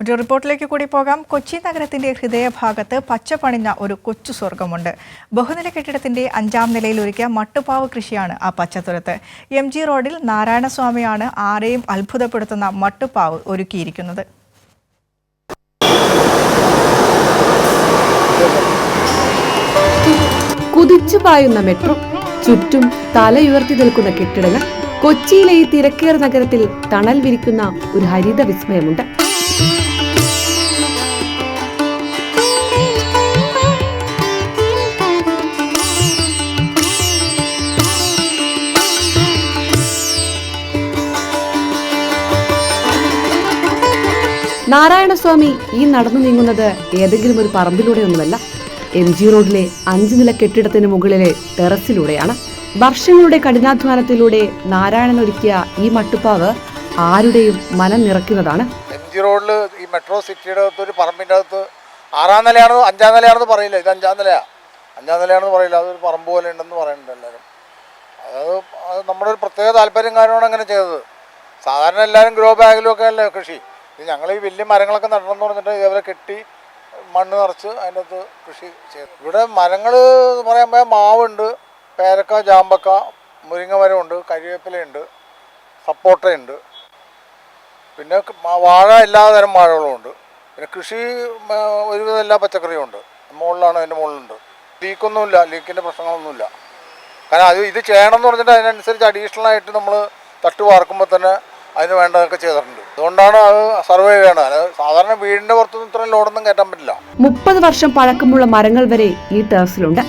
ഒരു റിപ്പോർട്ടിലേക്ക് കൂടി പോകാം. കൊച്ചി നഗരത്തിന്റെ ഹൃദയഭാഗത്ത് പച്ചപ്പണിഞ്ഞ ഒരു കൊച്ചു സ്വർഗമുണ്ട്. ബഹുനില കെട്ടിടത്തിന്റെ അഞ്ചാം നിലയിൽ ഒരുക്കിയ മട്ടുപാവ് കൃഷിയാണ് ആ പച്ചത്തുരത്ത്. എം ജി റോഡിൽ നാരായണസ്വാമിയാണ് ആരെയും അത്ഭുതപ്പെടുത്തുന്ന മട്ടുപാവ് ഒരുക്കിയിരിക്കുന്നത്. കുതിച്ചു പായുന്ന മെട്രോ ചുറ്റും തലയുയർത്തി നിൽക്കുന്ന കെട്ടിടങ്ങൾ കൊച്ചിയിലെ ഈ തിരക്കേറിയ നഗരത്തിൽ തണൽ വിരിക്കുന്ന ഒരു ഹരിത വിസ്മയമുണ്ട് നാരായണസ്വാമി ഈ നടന്നു നീങ്ങുന്നത് ഏതെങ്കിലും ഒരു പറമ്പിലൂടെയൊന്നുമല്ല എം ജി റോഡിലെ അഞ്ചു നില കെട്ടിടത്തിന് മുകളിലെ ടെറസിലൂടെയാണ്. വർഷങ്ങളുടെ കഠിനാധ്വാനത്തിലൂടെ നാരായണൻ ഒരുക്കിയ ഈ മട്ടുപ്പാവ് ആരുടെയും മനം നിറയ്ക്കുന്നതാണ്. എം ജി റോഡിൽ ഈ മെട്രോ സിറ്റിയുടെ അകത്ത് ഒരു പറമ്പിന്റെ അകത്ത് ആറാം നിലയാണോ അഞ്ചാം നിലയാണെന്ന് പറയില്ല. ഇത് അഞ്ചാം നിലയാ. അഞ്ചാം നിലയാണെന്ന് പറയില്ല. അതൊരു പറമ്പ് പോലെ ഉണ്ടെന്ന് പറയുന്നുണ്ട് എല്ലാവരും. അതായത് അത് നമ്മുടെ ഒരു പ്രത്യേക താല്പര്യം കാരണമാണ് അങ്ങനെ ചെയ്തത്. സാധാരണ എല്ലാവരും ഗ്രോ ബാഗിലും ഒക്കെ അല്ലേ കൃഷി? ഞങ്ങൾ ഈ വലിയ മരങ്ങളൊക്കെ എന്ന് പറഞ്ഞിട്ട് ഇവരെ കെട്ടി മണ്ണ് നിറച്ച് അതിന്റെ അകത്ത് കൃഷി ചെയ്തു ഇവിടെ മരങ്ങൾ എന്ന് പറയുമ്പോൾ മാവുണ്ട് പേരക്ക ജാമ്പക്ക മുരിങ്ങ മരമുണ്ട് കരിവേപ്പിലയുണ്ട് സപ്പോട്ടയുണ്ട്. പിന്നെ വാഴ എല്ലാ തരം വാഴകളുമുണ്ട്. പിന്നെ കൃഷി ഒരുവിധം എല്ലാ പച്ചക്കറിയും ഉണ്ട്. മുകളിലാണ് അതിന്റെ മുകളിലുണ്ട്. ലീക്കൊന്നുമില്ല ലീക്കിന്റെ പ്രശ്നങ്ങളൊന്നുമില്ല. കാരണം അത് ഇത് ചെയ്യണം എന്ന് പറഞ്ഞിട്ട് അതിനനുസരിച്ച് അഡീഷണൽ ആയിട്ട് നമ്മൾ തട്ട് വാർക്കുമ്പോൾ തന്നെ അതിന് വേണ്ടതൊക്കെ ചെയ്തിട്ടുണ്ട്. അതുകൊണ്ടാണ് അത് സർവേ വേണം സാധാരണ വീടിന്റെ പുറത്ത് ഇത്രയും ലോഡൊന്നും കയറ്റാൻ പറ്റില്ല. മുപ്പത് വർഷം പഴക്കമുള്ള മരങ്ങൾ വരെ ഈ ടെറസിലുണ്ട്.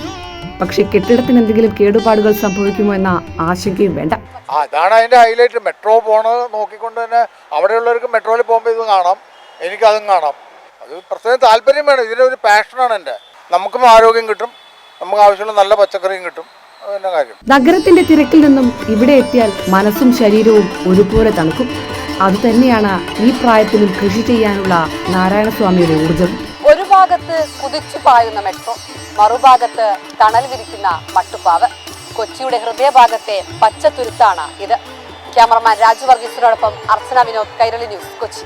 പക്ഷെ കെട്ടിടത്തിന് എന്തെങ്കിലും കേടുപാടുകൾ സംഭവിക്കുമോ എന്ന ആശങ്കയും വേണ്ട. അതാണ് അതിന്റെ ഹൈലൈറ്റ്. മെട്രോ പോണത് നോക്കിക്കൊണ്ട് തന്നെ അവിടെയുള്ളവർക്ക് മെട്രോയിൽ പോകുമ്പോൾ ഇത് കാണാം. എനിക്കതും കാണാം. അത് പ്രത്യേകം താല്പര്യം വേണം. ഇതിന്റെ ഒരു പാഷനാണ് എന്റെ നമുക്കും ആരോഗ്യം കിട്ടും. നമുക്ക് ആവശ്യമുള്ള നല്ല പച്ചക്കറിയും കിട്ടും. നഗരത്തിന്റെ തിരക്കിൽ നിന്നും ഇവിടെ എത്തിയാൽ മനസ്സും ശരീരവും ഒരുപോലെ തണുക്കും. അതുതന്നെയാണ് ഈ പ്രായത്തിലും കൃഷി ചെയ്യാനുള്ള നാരായണസ്വാമിയുടെ ഊർജം. ഒരു ഭാഗത്ത് കുതിച്ചു പായുന്ന മെട്രോ മറുഭാഗത്ത് തണൽ വിരിക്കുന്ന മട്ടുപ്പാവ്. കൊച്ചിയുടെ ഹൃദയഭാഗത്തെ പച്ചത്തുരുത്താണ് ഇത്. ക്യാമറമാൻ രാജു വർഗീസിനോടൊപ്പം അർച്ചന വിനോദ് കൈരളി ന്യൂസ് കൊച്ചി.